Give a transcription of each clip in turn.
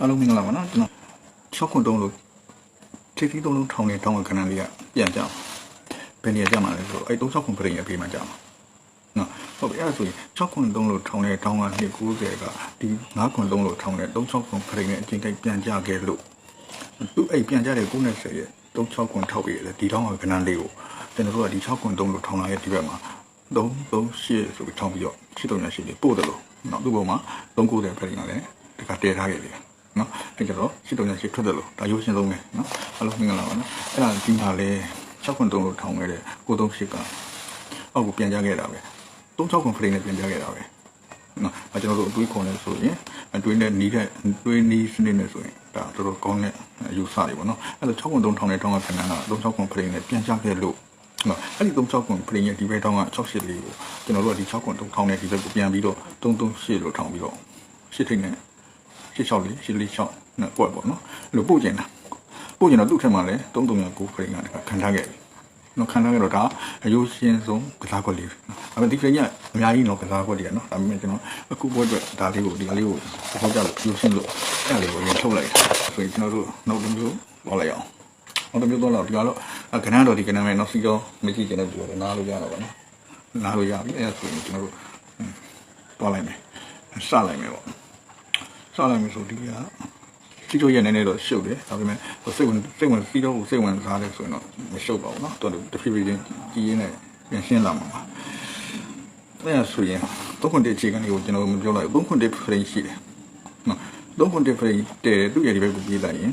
အားလုံးမင်္ဂလာပါနော်ကျွန်တော်6ခွန်တုံးလို့ထိပ်သီးတုံးလုံးထောင်းနေတောင်းကခဏလေးကပြန်ကြအောင်ဘယ်နေရာကြမှာလဲဆိုတော့အဲ့36ခွန်ပြင်ရပြေးမှကြမှာနော်ဟုတ်ပြီအဲ့ဒါဆိုရင်6ခွန်တုံးလို့ထောင်းနေတောင်းက290ကဒီ9ခွန်တုံးလို့ထောင်းနေ36ခွန်ပြင်နဲ့အချိန်တိုင်းပြန်ကြခဲ့လို့သူအဲ့ပြန်ကြတဲ့90ရဲ့36ခွန်ထောက်ပြီးလေဒီတောင်းကခဏလေးကိုကျွန်တော်တို့ကဒီ6ခွန်တုံးလို့ထောင်းလာရဲ့ဒီဘက်မှာ3 3 8ဆိုပြီးထောင်းပြီးတော့7 3 8လေးပို့တယ်လို့နော်သူ့ပုံမှာ390ပြင်ကလည်းဒီကတည်ထားခဲ့တယ်နော် အဲ့ကြတော့ရှစ်တုံးရရှစ်ထွက်တယ်လို့ဒါရိုးရှင်းဆုံးပဲနော်အားလုံးမင်္ဂလာပါနော်အဲ့ဒါဒီမှာလဲ6ခွန်း3လို့ထောင်ခဲ့တဲ့938ကအောက်ကိုပြန်ကြခဲ့တာပဲ36ခွန်းဖရိနဲ့ပြန်ကြခဲ့တာပဲနော်အဲကျွန်တော်တို့အတွေးခွန်လဲဆိုရင်အတွေးနဲ့နီးတဲ့တွေးနီးစနစ်နဲ့ဆိုရင်ဒါတော်တော်ကောင်းတဲ့အယူဆတွေပေါ့နော်အဲ့လို6ခွန်း3ထောင်တဲ့တောင်းကခဏက36ခွန်းဖရိနဲ့ပြန်ကြခဲ့လို့နော်အဲ့ဒီ36ခွန်းဖရိရဲ့ဒီဘက်တောင်းက68လေးကိုကျွန်တော်တို့ကဒီ6ခွန်း3ထောင်တဲ့ဒီဘက်ကိုပြန်ပြီးတော့338လို့ထောင်ပြီးတော့ရှစ်ထိတ်နဲ့86လေး86 နဲ့ကွက်ပေါ့နော်အဲ့လိုပို့ကျင်တာပို့ကျင်တော့သူ့ထက်မှလည်း3309 frame ကခံထားခဲ့ပြီနော်ခံထားခဲ့တော့ဒါအယိုးရှင်းဆုံးကစားကွက်လေးအဲ့ဒါဒီ frame ကအများကြီးနော်ကစားကွက်တွေကနော်ဒါပေမဲ့ကျွန်တော်အခုပွဲအတွက်ဒါလေးကိုဒီကလေးကိုပေါက်ကြလို့အယိုးရှင်းလို့အဲ့ဒါလေးကိုရင်ထုတ်လိုက်ဆိုရင်ကျွန်တော်တို့နောက်တစ်မျိုးပေါ်လိုက်အောင်နောက်တစ်မျိုးတော့တော့ဒီကတော့ကဏ္ဍတော်ဒီကဏ္ဍမဲ့နော်စီတော့မကြည့်ချင်တဲ့ပြောတယ်နားလို့ရတော့ဗောနော်နားလို့ရပြီအဲ့ဒါဆိုရင်ကျွန်တော်တို့ပေါ်လိုက်မယ်စလိုက်မယ်ပေါ့စလိုက်မယ်ဆိုဒီက စီချိုရဲ့နည်းနည်းတော့ရှုပ်တယ်ဒါပေမဲ့စိတ်ဝင်စိတ်ဝင်စီတော့စိတ်ဝင်စားတယ်ဆိုရင်တော့မရှုပ်ပါဘူးเนาะတော်တော်တဖြည်းဖြည်းချင်းကြီးရင်းနဲ့ပြန်ရှင်းလာမှာပါအဲ့ဒါဆိုရင်သုံးခွန်တစ်အခြေခံလေးကိုကျွန်တော်မပြောလိုက်ဘူးသုံးခွန်တစ် frame ရှိတယ်နော်သုံးခွန်တစ် frame တဲသူ့ရဲ့ဒီဘက်ကိုပြေးလိုက်ရင်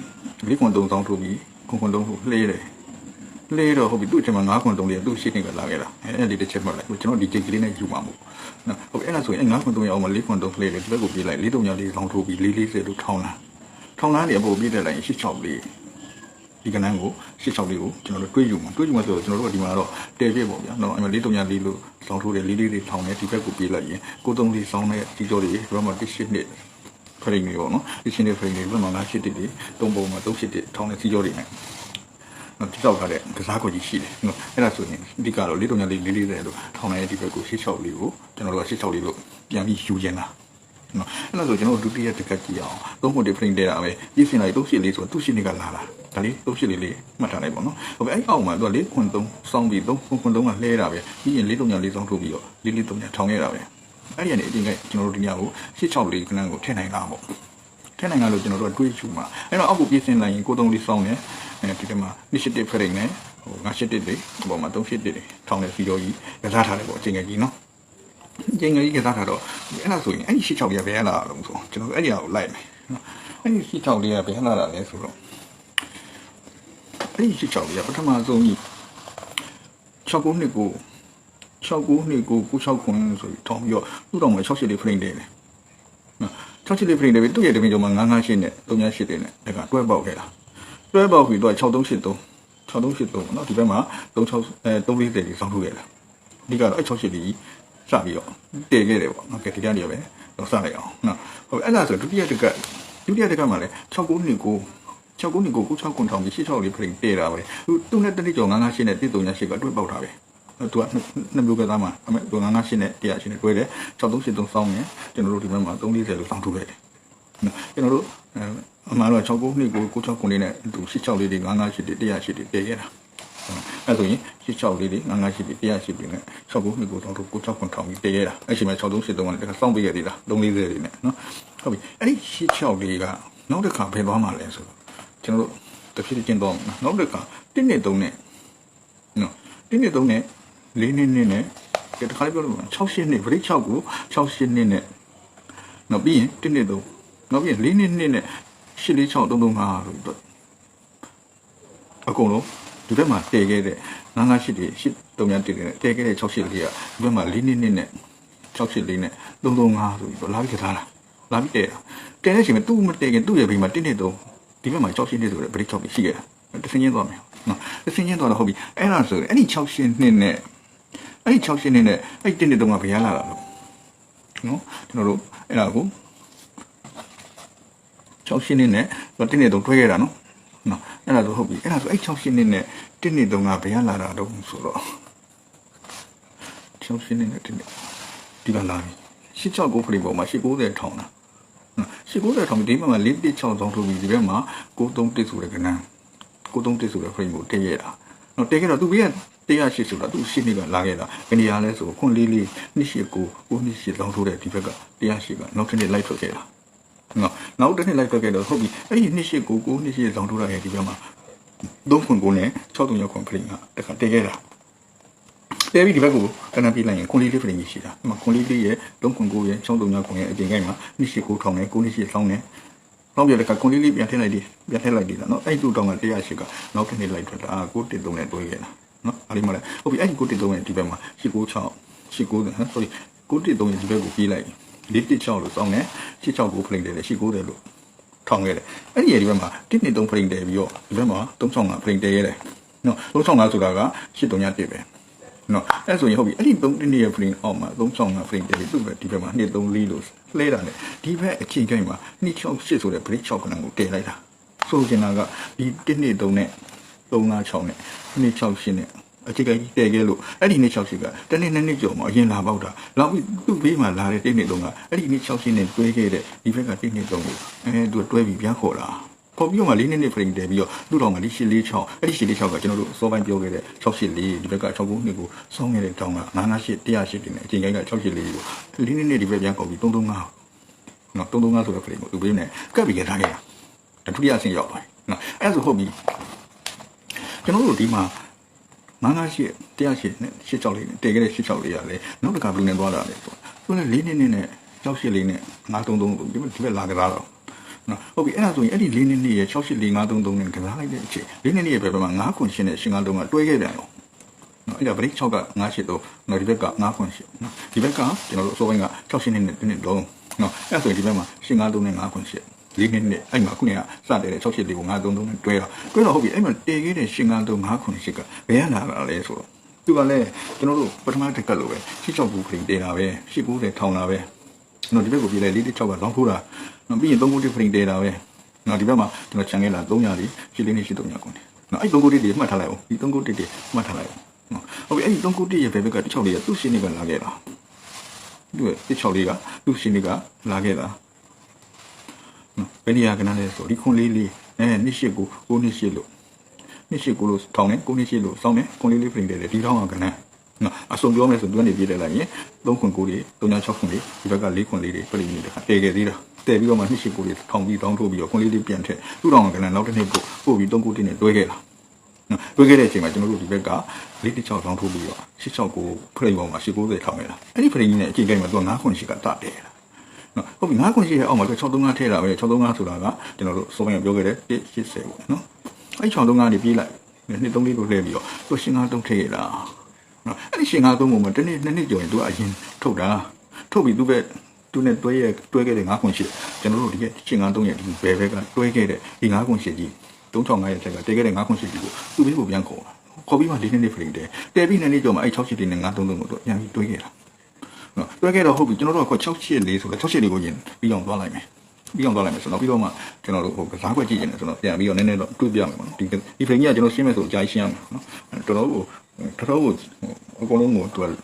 လေးခွန်သုံးဆောင်ထိုးပြီးခွန်ခွန်သုံးထိုးလှေးတယ်လေတော့ဟုတ်ပြီသူ့အချိန်မှာ9ခွန်3လေးသူ့ရှိနေကလာခဲ့တာအဲ့ဒီတစ်ချက်မှတ်လိုက်ကျွန်တော်ဒီချိန်ကလေးနဲ့ယူမှာမဟုတ်နော်ဟုတ်ပြီအဲ့ဒါဆိုရင်9ခွန်3ရအောင်မ4ခွန်3လေးလေဒီဘက်ကိုပြေးလိုက်4 3 4လောင်းထိုးပြီး4 40လို့ထောင်းလာ ထောင်းလာနေအပေါ်ပြေးတက်လိုက်ရင်86လေးဒီကနန်းကို86လေးကိုကျွန်တော်တို့တွေးယူမှာတွေးယူမှာဆိုတော့ကျွန်တော်တို့ကဒီမှာတော့တဲပြည့်ပေါ့ဗျာနော်အဲ့မှာ4 3 4လေးလို့လောင်းထိုးတယ်4 4လေးထောင်းတယ်ဒီဘက်ကိုပြေးလိုက်ရင်9 3လေးဆောင်းတဲ့ဒီကြောတွေဒီဘက်မှာ18နှစ်ဖရိနေပေါ့နော်ဒီရှင်းတဲ့ဖရိနေဘက်မှာ9 8တစ်တွေ3ပုံမှာ3 8တစ်ထောင်းတဲ့စီကြောတွေနဲ့နော်တိတောက်ထားတဲ့ကစားကွက်ကြီးရှိတယ်နော်အဲ့ဒါဆိုရင်အဓိကတော့လေးတုံညာလေးလေးလေးတယ်လို့ထောင်းနေတဲ့ဒီဘက်ကို86လေးကိုကျွန်တော်တို့က86လေးလို့ပြန်ပြီးယူကျင်တာ နော်အဲ့ဒါဆိုကျွန်တော်တို့ဒုတိယတစ်ခါကြည့်အောင်သုံးခု different တဲ့တာပဲပြည့်စင်လိုက်38လေးဆိုသူ့ရှိနေကလာတာဒါလေး38လေးလေးမှတ်ထားလိုက်ပေါ့နော်ဟုတ်ပြီအဲ့အောက်မှာသူကလေးခွန်3စောင်းပြီး3ခွန်3ကလှဲတာပဲပြီးရင်လေးတုံညာလေးစောင်းထုတ်ပြီးတော့လေးလေးတုံညာထောင်းခဲ့တာပဲအဲ့ဒီကနေအတင်းကကျွန်တော်တို့ဒီညကို86လေးခဏကိုထည့်နိုင်တာပေါ့ထဲနိုင်ငံလို့ကျွန်တော်တို့ကတွေးချူမှာအဲ့တော့အောက်ကိုပြည့်စင်လိုက်ရင်ကိုသုံးလေးစောင်းတယ်အဲဒီကမှာ21ဖရိတ်နဲ့ဟို51လေးဒီပေါ်မှာ31လေးထောင်းတဲ့စီရောကြီးကစားထားတယ်ပေါ့အချိန်ကြီးနော် အချိန်ကြီးကစားထားတော့အဲ့ဒါဆိုရင်အဲ့ဒီ86လေးကဘယ်လာတော့ဆိုကျွန်တော်အဲ့ဒီဟာကိုလိုက်မယ်နော်အဲ့ဒီ86လေးကဘယ်လာတာလဲဆိုတော့အဲ့ဒီ86လေးကပထမဆုံးကြီး69နှစ်ကို69နှစ်ကို96ခွန်းဆိုပြီးထောင်းပြီးတော့သူ့တော်မှာ68လေးဖရိတ်တယ်လေနော်6ချစ်လေးဖရိနေပြီသူ့ရဲ့တပင်းကျော်မှာ998နဲ့398တွေနဲ့ဒါကတွဲပေါက်ခဲ့တာတွဲပေါက်ပြီးတော့6383 6383ပေါ့နော်ဒီဘက်မှာ36အဲ340တွေစောင်းထုတ်ခဲ့တာအဓိကတော့အဲ68လေးကြီး စပြီးတော့တည်ခဲ့တယ်ပေါ့နော်ကဲဒီကနေပဲတော့စလိုက်အောင်နော်ဟုတ်အဲ့ဒါဆိုဒုတိယတစ်ကဒုတိယတစ်ကမှာလည်း6929 6929 96ခွန်ထောင်ပြီး86လေးဖရိတည်တာပဲသူသူနဲ့တတိကျော်998နဲ့138ကတွဲပေါက်တာပဲသူကနှစ်မျိုးကသားမှာအမေသူ998နဲ့100နဲ့တွဲတယ်6383စောင်းနေကျွန်တော်တို့ဒီဘက်မှာ340လို့စောင်းထုတ်ခဲ့တယ်နော်ကျွန်တော်တို့အမှန်တော့69နှစ်ကို96ခုနှစ်နဲ့သူ86လေးတွေ998တွေ108တွေတည်ခဲ့တာ အဲဆိုရင်86လေးတွေ998တွေ108တွေနဲ့69နှစ်ကိုတော့96ခုထောင်ပြီးတည်ခဲ့တာအဲ့ချိန်မှာ6383ကလည်းစောင်းပေးခဲ့သေးတာ340တွေနဲ့နော်ဟုတ်ပြီအဲ့ဒီ86လေးကနောက်တစ်ခါဖယ်သွားမှလဲဆိုတော့ကျွန်တော်တို့တစ်ဖြစ်ချင်းတော့နောက်တစ်ခါ1နှစ်3နဲ့နော်1နှစ်3နဲ့4နှစ်နှစ်နဲ့ဒီတစ်ခါလေးပြောလို့68နှစ်ဗရိတ်6ကို68နှစ်နဲ့နောက်ပြီးရင်1နှစ်3နောက်ပြီးရင်4နှစ်နှစ်နဲ့846 335လို့တော့အကုန်လုံး ဒီဘက်မှာတည်ခဲ့တဲ့958တွေ8 3တည်ခဲ့တဲ့တည်ခဲ့တဲ့68လေးကဒီဘက်မှာ4နှစ်နှစ်နဲ့68လေးနဲ့335ဆိုပြီးတော့လာပြီးကစားတာလာပြီးတည်တာတည်တဲ့အချိန်မှာသူ့မတည်ခင်သူ့ရဲ့ဘေးမှာ1နှစ်3ဒီဘက်မှာ68နှစ်ဆိုတဲ့ဗရိတ်6တွေရှိခဲ့တာတစ်စင်းချင်းသွားမယ်နော်တစ်စင်းချင်းသွားတော့ဟုတ်ပြီအဲ့ဒါဆိုရင်အဲ့ဒီ68နှစ်နဲ့အဲ့ဒီ68နှစ်နဲ့အဲ့ဒီ1နှစ်3ကဘယ်ရလာတာလို့နော်ကျွန်တော်တို့အဲ့ဒါကို6ရှင်းနေနဲ့တင်းနေတော့တွဲခဲ့တာနော် နော်အဲ့ဒါဆိုဟုတ်ပြီအဲ့ဒါဆိုအဲ့6ရှင်းနေနဲ့တင်းနေတော့ငါဘယ်ရလာတာတော့ဆိုတော့6ရှင်းနေနဲ့တင်းနေဒီကလာပြီ86ကိုဖလီပေါ်မှာ890ထောင်းတာနော်ရှစ်90ထောင်ဒီဘက်မှာ416တောင်းထုတ်ပြီးဒီဘက်မှာ931ဆိုတဲ့ကဏ္ဍ931ဆိုတဲ့ frame ကိုတည့်ရတာနော်တည့်ခဲ့တော့သူဘေးက180ဆိုတာသူရှင်းနေကလာခဲ့တာကနေရာလဲဆိုခွန်လေးလေး289 928တောင်းထုတ်တဲ့ဒီဘက်က180ကနောက်တစ်နေ့ live ထွက်ခဲ့တာ နော်နောက်တစ်နေ့ live ထွက်ခဲ့တော့ဟုတ်ပြီအဲ့ဒီ289 928တောင်းထုတ်ရတဲ့ဒီဘက်မှာ3.9နဲ့6.6ခွန် frame ကတခါတည့်ခဲ့တာတဲပြီးဒီဘက်ကိုတန်းတန်းပြလိုက်ရင်ခွန်လေးလေးဖရင်ကြီးရှိတာဒီမှာခွန်လေးလေးရဲ့3.9ရဲ့6.9ခွန်ရဲ့အပြင်ကိုင်းမှာ2.9ထောင်နဲ့9.8ထောင်နဲ့နောက်ပြတဲ့ကခွန်လေးလေးပြန်ထည့်လိုက်ဒီပြန်ထည့်လိုက်ဒီလားနော်အဲ့ဒီတောင်က108ကနောက်တစ်နေ့လိုက်ထွက်တာ9.3နဲ့တွဲခဲ့တာနော်အားလေးမလဲဟုတ်ပြီအဲ့ဒီ9.3ရဲ့ဒီဘက်မှာ8.6 8.9ဟမ် sorry 9.3ရဲ့ဒီဘက်ကိုပြေးလိုက် 4.6လို့စောင်းတယ်8.6ကိုဖရင်တယ်လေ8.9လို့ထောင်ခဲ့တယ်အဲ့ဒီရဲ့ဒီဘက်မှာ1.3ဖရင်တယ်ပြီးတော့ဒီဘက်မှာ3.5ဖရင်တယ်ရတယ်နော်3.5ဆိုတာက8.3ပြည့်ပဲနော်အဲ့ဆိုရင်ဟုတ်ပြီအဲ့ဒီ3တင်းရဲ့ frame အောက်မှာ365 frame တည်းသူ့ပဲဒီဘက်မှာ234လို့လှဲတာလေဒီဘက်အချိန်တိုင်းမှာ268ဆိုတဲ့ break 6ခဏကိုတည်လိုက်တာဆိုချင်တာကဒီ123နဲ့356နဲ့268နဲ့ အချိန်တိုင်းတည်ခဲ့လို့အဲ့ဒီ268ကတနေ့နှစ်နှစ်ကျော်မှာအရင်လာပေါက်တာနောက်ပြီးသူ့ဘေးမှာလာတဲ့1နှစ်3ကအဲ့ဒီ268နဲ့တွဲခဲ့တဲ့ဒီဘက်က1နှစ်3ကိုအဲသူတွဲပြီးပြန်ခေါ်တာပေါ်ပြီးတော့မှ၄နှစ်နှစ် frame တည်ပြီးတော့သူ့တော်မှာ၄846အဲ့ဒီ846ကကျွန်တော်တို့စောပိုင်းပြောခဲ့တဲ့684ဒီဘက်က69နှစ်ကိုစောင်းခဲ့တဲ့တောင်းက998 108တင်တယ်အချိန်တိုင်းက684ကို၄နှစ်နှစ်ဒီဘက်ပြန်ခေါ်ပြီး335နော်335ဆိုတဲ့ frame ကိုသူပေးနေကပ်ပြီးရထားခဲ့တာဒါဒုတိယအဆင့်ရောက်သွားပြီနော်အဲ့ဒါဆိုဟုတ်ပြီကျွန်တော်တို့ဒီမှာ 998 108နဲ့86လေးနဲ့တည်ခဲ့တဲ့86လေးရလဲနောက်တစ်ခါဘယ်လိုနဲ့သွားတာလဲဆိုသူလည်း၄နှစ်နှစ်နဲ့68လေးနဲ့933ဒီဘက်လာကြတာတော့နော်ဟုတ်ပြီအဲ့ဒါဆိုရင်အဲ့ဒီ၄နှစ်နှစ်ရဲ့68533နဲ့ကစားလိုက်တဲ့အချိန်၄နှစ်နှစ်ရဲ့ဘယ်ဘက်မှာ9ခွန်ရှင်းနဲ့ရှင်းကားတုံးကတွဲခဲ့တယ်နော်နော်အဲ့ဒါ break 6က983နော်ဒီဘက်က9ခွန်ရှင်းနော်ဒီဘက်ကကျွန်တော်တို့အစိုးပိုင်းက6ရှင်းနဲ့တစ်နှစ်လုံးနော်အဲ့ဒါဆိုရင်ဒီဘက်မှာရှင်းကားတုံးနဲ့9ခွန်ရှင်း လေးနှစ်နှစ်အဲ့မှာခုနကစတဲ့684ကို933နဲ့တွဲတော့တွဲတော့ဟုတ်ပြီအဲ့မှာတည်ခဲ့တဲ့ရှင်းကားတုံး9ခွန်ရှင်းကဘယ်ရလာတာလဲဆိုတော့သူကလည်းကျွန်တော်တို့ပထမတက်ကတ်လို့ပဲ86ဘူးခရင်တင်တာပဲ890ထောင်တာပဲနော်ဒီဘက်ကိုပြေးလိုက်4 6ကလောင်းထိုးတာနော်ပြီးရင်3ခုတစ်ဖရင်တဲတာပဲနော်ဒီဘက်မှာကျွန်တော်ခြံခဲ့လာ300လေးရှင်းလေးနဲ့ရှင်း300ကုန်တယ်နော်အဲ့3ခုတစ်တွေမှတ်ထားလိုက်အောင်ဒီ3ခုတစ်တွေမှတ်ထားလိုက်အောင်နော်ဟုတ်ပြီအဲ့ဒီ3ခုတစ်ရဲ့ဘယ်ဘက်ကတစ်ချောက်လေးကသူ့ရှင်းနေကလာခဲ့တာသူ့ရဲ့တစ်ချောက်လေးကသူ့ရှင်းနေကလာခဲ့တာနော် ဘယ်နေရာကနန်းလဲဆိုဒီခွန်လေးလေးအဲနှစ်ရှိကိုကိုနှစ်ရှိလို့နှစ်ရှိကိုလို့ထောင်းနေကိုနှစ်ရှိလို့စောင်းနေခွန်လေးလေးဖရင်တဲတယ်ဒီထောင်းကကနန်းနော်အစုံပြောမယ်ဆိုသူကနေပြေးတယ်လိုက်ရင်3ခွန်9လေး3.6ခွန်လေးဒီဘက်က4ခွန်လေးတွေပြလိမ့်နေတယ်ခါတည်ခဲ့သေးတာတည်ပြီးတော့မှနှစ်ရှိကိုလေးထောင်ပြီးတောင်းထိုးပြီးတော့ခွန်လေးလေးပြန်ထည့်သူ့တောင်ကလည်းနောက်တစ်နေ့ပို့ပို့ပြီး3ခုတင်းနဲ့တွဲခဲ့လာနော်တွဲခဲ့တဲ့အချိန်မှာကျွန်တော်တို့ဒီဘက်က4.6တောင်းထိုးပြီးတော့6.6ကိုဖရိပေါ်မှာ8.90ထောင်ခဲ့တာအဲ့ဒီဖရိကြီးနဲ့အချိန်တိုင်းမှာသူက9ခွန်ရှိကတတယ်လား နော်ဟုတ်ပြီ9ခွန်ရှိရဲ့အောက်မှာ635ထည့်တာပဲ635ဆိုတာကကျွန်တော်တို့စောပိုင်းပြောခဲ့တဲ့180ပေါ့နော်အဲ့635နေပြေးလိုက်နှစ်3လေးကိုလှည့်ပြီးတော့သူရှင်း9တုံးထည့်ရတာနော်အဲ့ဒီရှင်း9တုံးပုံမှာတစ်နေ့နှစ်နှစ်ကျော်ရင်သူကအရင်ထုတ်တာထုတ်ပြီးသူပဲသူနဲ့တွဲရတွဲခဲ့တဲ့9ခွန်ရှိကျွန်တော်တို့ဒီကရှင်း9တုံးရဲ့ဒီဘယ်ဘက်ကတွဲခဲ့တဲ့ဒီ9ခွန်ရှိကြီး365ရဲ့ချက်ကတဲခဲ့တဲ့9ခွန်ရှိကြီးကိုသူ့ဘေးကိုပြန်ခေါ်တာခေါ်ပြီးမှ၄နှစ်နှစ်ဖရိတယ်တဲပြီးနှစ်နှစ်ကျော်မှအဲ့6ရှိတဲ့9တုံးတုံးကိုသူပြန်ပြီးတွဲခဲ့တာ နော်တွဲခဲ့တော့ဟုတ်ပြီကျွန်တော်တို့က684ဆိုတော့684ကိုရင်ပြီးအောင်သွားလိုက်မယ်ပြီးအောင်သွားလိုက်မယ်ဆိုတော့ပြီးတော့မှကျွန်တော်တို့ဟိုကစားခွက်ကြည့်နေတယ်ဆိုတော့ပြန်ပြီးတော့နည်းနည်းတော့တွေးပြမယ်ပေါ့နော်ဒီဒီဖရိကြီးကကျွန်တော်ရှင်းမယ်ဆိုအကြိုက်ရှင်းရမယ်နော်တော်တော်ကိုတော်တော်ကိုအကုန်လုံးကိုသူကသူ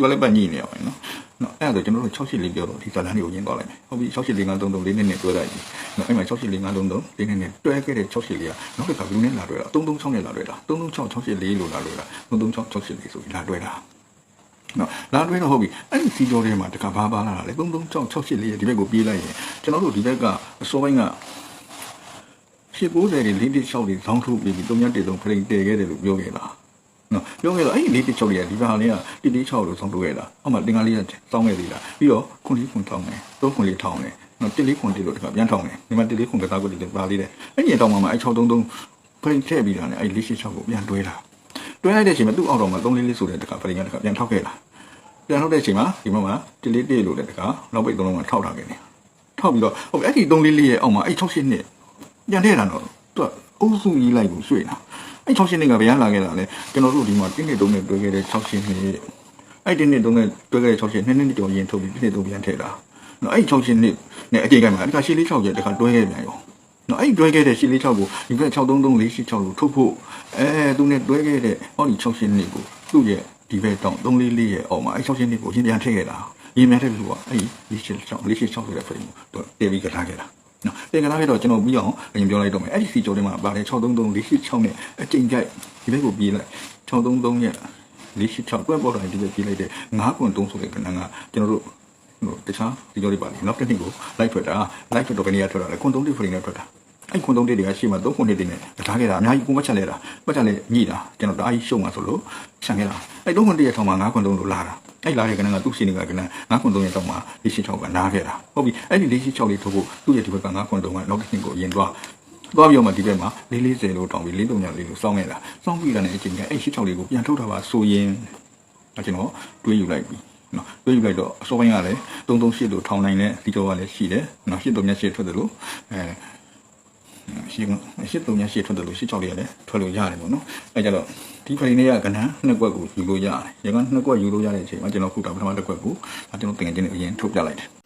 ကလည်းပတ်ညိနေအောင်နော်နော်အဲ့ဒါဆိုကျွန်တော်တို့684ပြောတော့ဒီဇာလန်တွေကိုရင်းသွားလိုက်မယ်ဟုတ်ပြီ68453လေးနဲ့နဲ့တွဲလိုက်ပြီနော်အဲ့မှာ68453လေးနဲ့နဲ့တွဲခဲ့တဲ့684ကနောက်တစ်ခါဘယ်လိုနဲ့လာတွဲတာ336နဲ့လာတွဲတာ336 684လို့လာတွဲတာ336 684ဆိုပြီးလာတွဲတာ နော်လာတွဲတော့ဟုတ်ပြီအဲ့ဒီစီကြောထဲမှာတခါဘာပါလာတာလဲ336 684ရဲ့ဒီဘက်ကိုပြေးလိုက်ရင်ကျွန်တော်တို့ဒီဘက်ကအစောပိုင်းက890တွေ4 6တွေဇောင်းထုတ်ပြီးပြီး313ဖရိန်တည်ခဲ့တယ်လို့ပြောခဲ့တာနော်ပြောခဲ့တော့အဲ့ဒီလေးတစ်ချုပ်လေးကဒီဘာလေးကတိတိ6လို့ဆောင်းတိုးခဲ့တာအောက်မှာတင်ကားလေးကစောင်းခဲ့သေးတာပြီးတော့ခွန်လေးခွန်ထောင်းတယ်သုံးခွန်လေးထောင်းတယ်နော်တစ်လေးခွန်တစ်လို့တခါပြန်ထောင်းတယ်ဒီမှာတစ်လေးခွန်ကစားကွက်လေးပါလေးတယ်အဲ့ဒီတောင်မှာအဲ့633ဖိန်ထည့်ပြီးတာနဲ့အဲ့486ကိုပြန်တွဲတာ တွဲလိုက်တဲ့အချိန်မှာသူ့အောက်တော်မှာ3လေးလေးဆိုတဲ့တခါဖိန်ကတခါပြန်ထောက်ခဲ့တာပြန်ထောက်တဲ့အချိန်မှာဒီမှာတစ်လေးတစ်လို့တဲ့တခါနောက်ပိတ်သုံးလုံးကထောက်ထားခဲ့တယ်ထောက်ပြီးတော့ဟုတ်အဲ့ဒီ3လေးလေးရဲ့အောက်မှာအဲ့68နှစ်ပြန်ထည့်တာတော့သူကအုပ်စုကြီးလိုက်ကိုရွှေ့တာအဲ့6ရှင်းနှစ်ကဘယ်ရလာခဲ့တာလဲကျွန်တော်တို့ဒီမှာတင်းနှစ်တုံးနဲ့တွဲခဲ့တဲ့6ရှင်းနှစ်အဲ့တင်းနှစ်တုံးနဲ့တွဲခဲ့တဲ့6ရှင်းနှစ်နှစ်ကျော်ရင်ထုတ်ပြီးတင်းနှစ်တုံးပြန်ထည့်တာနော်အဲ့6ရှင်းနှစ်နဲ့အကြိမ်ကမှဒီကရှင်းလေး6ကျတခါတွဲခဲ့ပြန်ရော နော်အဲ့တွဲခဲ့တဲ့ရှင်းလေး6ကိုဒီဘက်633 486လို့ထုတ်ဖို့အဲသူနဲ့တွဲခဲ့တဲ့ဟောဒီ6ရှင်းနှစ်ကိုသူ့ရဲ့ဒီဘက်တောင်း344ရဲ့အောက်မှာအဲ့6ရှင်းနှစ်ကိုရှင်းပြန်ထည့်ခဲ့တာရရေမြတဲ့လူကအဲ့ဒီလေးချေ6လေးချေ6ဆိုတဲ့ဖရိကိုတော့တေပြီးကထားခဲ့တာနော်တေကထားခဲ့တော့ကျွန်တော်ပြီးအောင်အရင်ပြောလိုက်တော့မယ်အဲ့ဒီစီကျော်ထဲမှာပါတယ်633လေးချေ6နဲ့အကျိန်ကြိုက်ဒီဘက်ကိုပြေးလိုက်633ရဲ့လေးချေ6တွဲပေါ်တော့ဒီဘက်ပြေးလိုက်တဲ့9ခွန်3ဆိုတဲ့ကဏ္ဍကကျွန်တော်တို့ဟိုတခြားဒီကြောတွေပါလေနောက်တစ်နှစ်ကိုလိုက်ထွက်တာလိုက်ထွက်တော့ကနေရထွက်တာလေခွန်3တိဖရိနဲ့ထွက်တာ အဲ့ခွန်သုံးတေတွေကရှေ့မှာသုံးခွန်တေတွေနဲ့ထားခဲ့တာအများကြီးကိုမချက်လဲတာမချက်လဲညိတာကျွန်တော်တအားကြီးရှုံမှာဆိုလို့ခြံခဲ့တာအဲ့သုံးခွန်တေရထောင်မှာငါးခွန်သုံးလို့လာတာအဲ့လာတဲ့ကနန်းကသူ့စီနေကကနန်းငါးခွန်သုံးရထောင်မှာလေးရှိချောက်ကနားခဲ့တာဟုတ်ပြီအဲ့ဒီလေးရှိချောက်လေးထုတ်ဖို့သူ့ရဲ့ဒီဘက်ကငါးခွန်သုံးကနောက်တစ်နှစ်ကိုအရင်သွားသွားပြီးတော့မှဒီဘက်မှာလေးလေးစယ်လို့တောင်းပြီးလေးတုံညာလေးလို့စောင်းခဲ့တာစောင်းပြီးတာနဲ့အချိန်ကအဲ့ရှိချောက်လေးကိုပြန်ထုတ်တာပါဆိုရင်ကျွန်တော်တွေးယူလိုက်ပြီနော်တွေးယူလိုက်တော့အစောပိုင်းကလည်း338လို့ထောင်နိုင်တဲ့ဒီကြောကလည်းရှိတယ်နော်ရှစ်တုံညာရှစ်ထွက်တယ်လို့အဲ ရှင်းရှင်းတုံညာရှင်းထွက်တယ်လို့ရှင်းချောက်လေးရတယ်ထွက်လို့ရတယ်ပေါ့နော်အဲကြတော့ဒီဖရီနေရကဏ္ဍနှစ်ကွက်ကိုယူလို့ရတယ်ရကနှစ်ကွက်ယူလို့ရတဲ့အချိန်မှာကျွန်တော်ခုတာပထမတစ်ကွက်ကိုကျွန်တော်တင်ငယ်ချင်းနဲ့အရင်ထုတ်ပြလိုက်တယ်